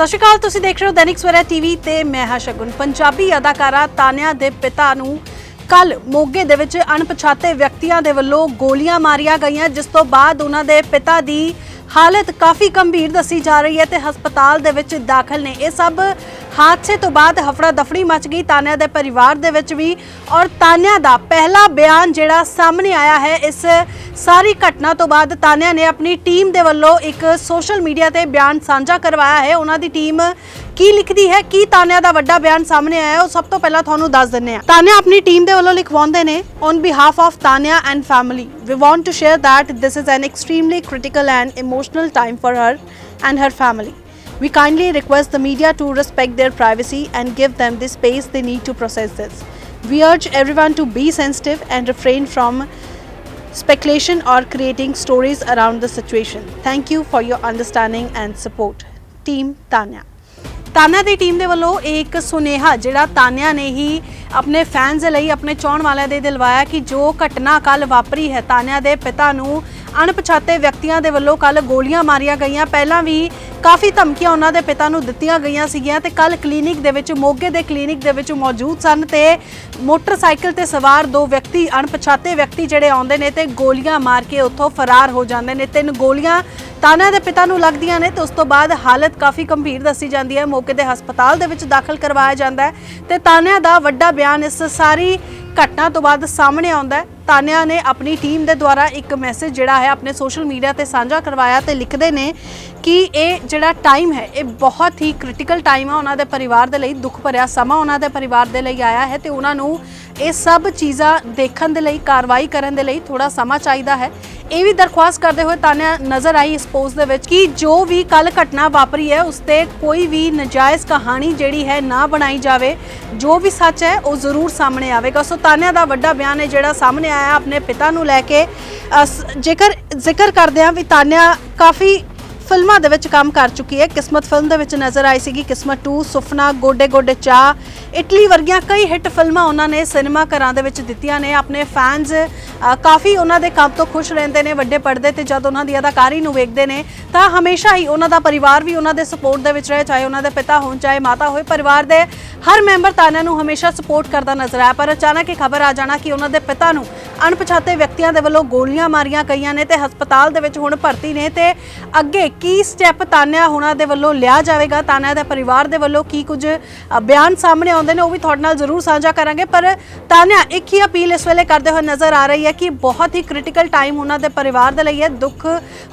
ਸਤਿ ਸ਼੍ਰੀ ਅਕਾਲ, ਤੁਸੀਂ ਦੇਖ ਰਹੇ ਹੋ ਦੈਨਿਕ ਸਵੇਰਾ ਟੀਵੀ ਤੇ ਮੈਂ ਹਾਂ ਸ਼ਗੁਨ। ਪੰਜਾਬੀ ਅਦਾਕਾਰਾ ਤਾਨਿਆ ਦੇ ਪਿਤਾ ਨੂੰ ਕੱਲ ਮੋਗੇ ਦੇ ਵਿੱਚ ਅਣਪਛਾਤੇ ਵਿਅਕਤੀਆਂ ਦੇ ਵੱਲੋਂ ਗੋਲੀਆਂ ਮਾਰੀਆਂ ਗਈਆਂ, ਜਿਸ ਤੋਂ ਬਾਅਦ ਉਹਨਾਂ ਦੇ ਪਿਤਾ ਦੀ ਹਾਲਤ ਕਾਫੀ ਗੰਭੀਰ ਦੱਸੀ ਜਾ ਰਹੀ ਹੈ ਤੇ ਹਸਪਤਾਲ ਦੇ ਵਿੱਚ ਦਾਖਲ ਨੇ। ਇਹ ਸਭ ਹਾਦਸੇ ਤੋਂ ਬਾਅਦ ਹਫੜਾ ਦਫੜੀ ਮਚ ਗਈ। ਤਾਨਿਆ ਦੇ ਪਰਿਵਾਰ ਦੇ ਵਿੱਚ ਵੀ ਔਰ ਤਾਨਿਆ ਦਾ ਪਹਿਲਾ ਬਿਆਨ ਜਿਹੜਾ ਸਾਹਮਣੇ ਆਇਆ ਹੈ, ਇਸ ਸਾਰੀ ਘਟਨਾ ਤੋਂ ਬਾਅਦ ਤਾਨਿਆ ਨੇ ਆਪਣੀ ਟੀਮ ਦੇ ਵੱਲੋਂ ਇੱਕ ਸੋਸ਼ਲ ਮੀਡੀਆ ਤੇ ਬਿਆਨ ਸਾਂਝਾ ਕਰਵਾਇਆ ਹੈ। ਉਹਨਾਂ ਦੀ ਟੀਮ ਕੀ ਲਿਖਦੀ ਹੈ, ਕੀ ਤਾਨਿਆ ਦਾ ਵੱਡਾ ਬਿਆਨ ਸਾਹਮਣੇ ਆਇਆ ਉਹ ਸਭ ਤੋਂ ਪਹਿਲਾਂ ਤੁਹਾਨੂੰ ਦੱਸ ਦਿੰਨੇ ਆ ਤਾਨਿਆ ਆਪਣੀ ਟੀਮ ਦੇ ਵੱਲੋਂ ਲਿਖਵਾਉਂਦੇ ਨੇ on behalf of Tanya and family we want to share that this is an extremely critical and emotional time for her and her family. We kindly request the media to respect their privacy and give them the space they need to process this. We urge everyone to be sensitive and refrain from speculation or creating stories around the situation. Thank you for your understanding and support. Team Tanya. Tanya the team ਦੇ ਵੱਲੋਂ ਇਹ ਇੱਕ ਸੁਨੇਹਾ ਜਿਹੜਾ ਤਾਨਿਆ ਨੇ ਹੀ ਆਪਣੇ fans ਦੇ ਲਈ ਆਪਣੇ ਚਾਹਣ ਵਾਲਿਆਂ ਦੇ ਦਿਲਵਾਇਆ ਕਿ ਜੋ ਘਟਨਾ ਕੱਲ ਵਾਪਰੀ ਹੈ ਤਾਨਿਆ ਦੇ ਪਿਤਾ ਨੂੰ ਅਣਪਛਾਤੇ ਵਿਅਕਤੀਆਂ ਦੇ ਵੱਲੋਂ ਕੱਲ ਗੋਲੀਆਂ ਮਾਰੀਆਂ ਗਈਆਂ। ਪਹਿਲਾਂ ਵੀ ਕਾਫੀ ਧਮਕੀਆਂ ਉਹਨਾਂ ਦੇ ਪਿਤਾ ਨੂੰ ਦਿੱਤੀਆਂ ਗਈਆਂ ਸੀਗੀਆਂ ਤੇ ਕੱਲ ਕਲੀਨਿਕ ਦੇ ਵਿੱਚ, ਮੋਗੇ ਦੇ ਕਲੀਨਿਕ ਦੇ ਵਿੱਚ ਮੌਜੂਦ ਸਨ ਤੇ ਮੋਟਰਸਾਈਕਲ ਤੇ ਸਵਾਰ ਦੋ ਵਿਅਕਤੀ, ਅਣਪਛਾਤੇ ਵਿਅਕਤੀ ਜਿਹੜੇ ਆਉਂਦੇ ਨੇ ਤੇ ਗੋਲੀਆਂ ਮਾਰ ਕੇ ਉੱਥੋਂ ਫਰਾਰ ਹੋ ਜਾਂਦੇ ਨੇ। ਤਿੰਨ ਗੋਲੀਆਂ ਤਾਨਾ ਦੇ ਪਿਤਾ ਨੂੰ ਲੱਗਦੀਆਂ ਨੇ ਤੇ ਉਸ ਤੋਂ ਬਾਅਦ ਹਾਲਤ ਕਾਫੀ ਗੰਭੀਰ ਦੱਸੀ ਜਾਂਦੀ ਹੈ। ਮੌਕੇ ਦੇ ਹਸਪਤਾਲ ਦੇ ਵਿੱਚ ਦਾਖਲ ਕਰਵਾਇਆ ਜਾਂਦਾ ਹੈ ਤੇ ਤਾਨਿਆ ਦਾ ਵੱਡਾ ਬਿਆਨ ਇਸ ਸਾਰੀ ਘਟਨਾ ਤੋਂ ਬਾਅਦ ਸਾਹਮਣੇ ਆਉਂਦਾ ਹੈ। ਤਾਨਿਆ ਨੇ ਆਪਣੀ ਟੀਮ ਦੇ ਦੁਆਰਾ ਇੱਕ ਮੈਸੇਜ ਜਿਹੜਾ ਹੈ ਆਪਣੇ ਸੋਸ਼ਲ ਮੀਡੀਆ ਤੇ ਸਾਂਝਾ ਕਰਵਾਇਆ ਤੇ ਲਿਖਦੇ ਨੇ ਕਿ ਇਹ ਜਿਹੜਾ ਟਾਈਮ ਹੈ, ਇਹ ਬਹੁਤ ਹੀ ਕ੍ਰਿਟੀਕਲ ਟਾਈਮ ਆ ਉਹਨਾਂ ਦੇ ਪਰਿਵਾਰ ਦੇ ਲਈ, ਦੁੱਖ ਭਰਿਆ ਸਮਾਂ ਉਹਨਾਂ ਦੇ ਪਰਿਵਾਰ ਦੇ ਲਈ ਆਇਆ ਹੈ ਤੇ ਉਹਨਾਂ ਨੂੰ ਇਹ ਸਭ ਚੀਜ਼ਾਂ ਦੇਖਣ ਦੇ ਲਈ, ਕਾਰਵਾਈ ਕਰਨ ਦੇ ਲਈ ਥੋੜਾ ਸਮਾਂ ਚਾਹੀਦਾ ਹੈ। ਇਹ ਵੀ ਦਰਖਾਸਤ ਕਰਦੇ ਹੋਏ ਤਾਨਿਆ ਨਜ਼ਰ ਆਈ ਇਸ ਪੋਸਟ ਦੇ ਵਿੱਚ ਕਿ ਜੋ ਵੀ ਕੱਲ ਘਟਨਾ ਵਾਪਰੀ ਹੈ, ਉਸ ਤੇ ਕੋਈ ਵੀ ਨਜਾਇਜ਼ ਕਹਾਣੀ ਜਿਹੜੀ ਹੈ ਨਾ ਬਣਾਈ ਜਾਵੇ। ਜੋ ਵੀ ਸੱਚ ਹੈ, ਉਹ ਜ਼ਰੂਰ ਸਾਹਮਣੇ ਆਵੇਗਾ। ਸੋ ਤਾਨਿਆ ਦਾ ਵੱਡਾ ਬਿਆਨ ਹੈ ਜਿਹੜਾ ਸਾਹਮਣੇ ਆਇਆ, ਆਪਣੇ ਪਿਤਾ ਨੂੰ ਲੈ ਕੇ। ਅਸ- ਜੇਕਰ ਜ਼ਿਕਰ ਕਰਦੇ ਹਾਂ ਵੀ ਤਾਨਿਆ ਕਾਫੀ ਫਿਲਮਾਂ ਦੇ ਵਿੱਚ ਕੰਮ ਕਰ ਚੁੱਕੀ ਹੈ। ਕਿਸਮਤ ਫਿਲਮ ਦੇ ਵਿੱਚ ਨਜ਼ਰ ਆਈ ਸੀਗੀ ਕਿਸਮਤ 2 ਸੁਫਨਾ, ਗੋਡੇ ਗੋਡੇ ਚਾ ਇਟਲੀ ਵਰਗੀਆਂ ਕਈ ਹਿੱਟ ਫਿਲਮਾਂ ਉਹਨਾਂ ਨੇ ਸਿਨੇਮਾ ਘਰਾਂ ਦੇ ਵਿੱਚ ਦਿੱਤੀਆਂ ਨੇ। ਆਪਣੇ ਫੈਨਸ ਕਾਫੀ ਉਹਨਾਂ ਦੇ ਕੰਮ ਤੋਂ ਖੁਸ਼ ਰਹਿੰਦੇ ਨੇ ਵੱਡੇ ਪਰਦੇ ਤੇ ਜਦ ਉਹਨਾਂ ਦੀ ਅਦਾਕਾਰੀ ਨੂੰ ਵੇਖਦੇ ਨੇ, ਤਾਂ ਹਮੇਸ਼ਾ ਹੀ ਉਹਨਾਂ ਦਾ ਪਰਿਵਾਰ ਵੀ ਉਹਨਾਂ ਦੇ ਸਪੋਰਟ ਦੇ ਵਿੱਚ ਰਹੇ, ਚਾਹੇ ਉਹਨਾਂ ਦੇ ਪਿਤਾ ਹੋਣ, ਚਾਹੇ ਮਾਤਾ ਹੋਏ। ਪਰਿਵਾਰ ਦੇ ਹਰ ਮੈਂਬਰ ਤਾਨਾ ਨੂੰ ਹਮੇਸ਼ਾ ਸਪੋਰਟ ਕਰਦਾ ਨਜ਼ਰ ਆਇਆ, ਪਰ ਅਚਾਨਕ ਇਹ ਖਬਰ ਆ ਜਾਣਾ ਕਿ ਉਹਨਾਂ ਦੇ ਪਿਤਾ ਨੂੰ ਅਣਪਛਾਤੇ ਵਿਅਕਤੀਆਂ ਦੇ ਵੱਲੋਂ ਗੋਲੀਆਂ ਮਾਰੀਆਂ ਗਈਆਂ ਨੇ ਤੇ ਹਸਪਤਾਲ ਦੇ ਵਿੱਚ ਹੁਣ ਭਰਤੀ ਨੇ ਤੇ ਅੱਗੇ ਕੀ ਸਟੈਪ ਤਾਨਿਆ ਹੁਣਾਂ ਦੇ ਵੱਲੋਂ ਲਿਆ ਜਾਵੇਗਾ? ਤਾਨਿਆ ਦੇ ਪਰਿਵਾਰ ਦੇ ਵੱਲੋਂ ਕੀ ਕੁਝ ਬਿਆਨ ਸਾਹਮਣੇ ਆਉਂਦੇ ਨੇ, ਉਹ ਵੀ ਤੁਹਾਡੇ ਨਾਲ ਜ਼ਰੂਰ ਸਾਂਝਾ ਕਰਾਂਗੇ। ਪਰ ਤਾਨਿਆ, ਇੱਕ ਹੀ ਅਪੀਲ ਇਸ ਵੇਲੇ ਕਰਦੇ ਹੋਏ ਨਜ਼ਰ ਆ ਰਹੀ ਹੈ ਕਿ ਬਹੁਤ ਹੀ ਕ੍ਰਿਟੀਕਲ ਟਾਈਮ ਉਹਨਾਂ ਦੇ ਪਰਿਵਾਰ ਦੇ ਲਈ ਹੈ। ਦੁੱਖ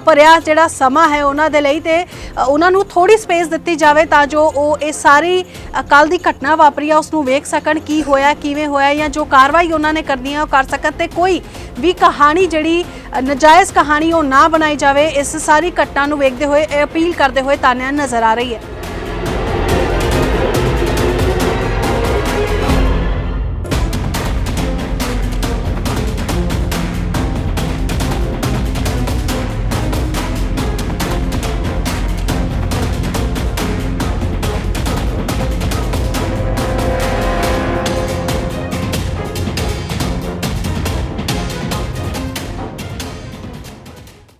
ਭਰਿਆ ਜਿਹੜਾ ਸਮਾਂ ਹੈ ਉਹਨਾਂ ਦੇ ਲਈ ਤੇ ਉਹਨਾਂ ਨੂੰ ਥੋੜੀ ਸਪੇਸ ਦਿੱਤੀ ਜਾਵੇ ਤਾਂ ਜੋ ਉਹ ਇਹ ਸਾਰੀ ਕੱਲ ਦੀ ਘਟਨਾ ਵਾਪਰੀ ਆ ਉਸ ਨੂੰ ਵੇਖ ਸਕਣ ਕੀ ਹੋਇਆ, ਕਿਵੇਂ ਹੋਇਆ ਜਾਂ ਜੋ ਕਾਰਵਾਈ ਉਹਨਾਂ ਨੇ ਕਰਨੀ ਹੈ ਉਹ ਕਰ ਸਕਣ ਤੇ ਕੋਈ ਵੀ ਕਹਾਣੀ ਜਿਹੜੀ ਅ, ਨਜਾਇਜ਼ ਕਹਾਣੀ ਉਹ ਨਾ ਬਣਾਈ ਜਾਵੇ ਇਸ ਸਾਰੀ ਘਟਨਾ ਨੂੰ ਵੇਖਦੇ ਹੋਏ ਅਪੀਲ ਕਰਦੇ ਹੋਏ ਤਾਨਿਆ ਨਜ਼ਰ ਆ ਰਹੀ ਹੈ।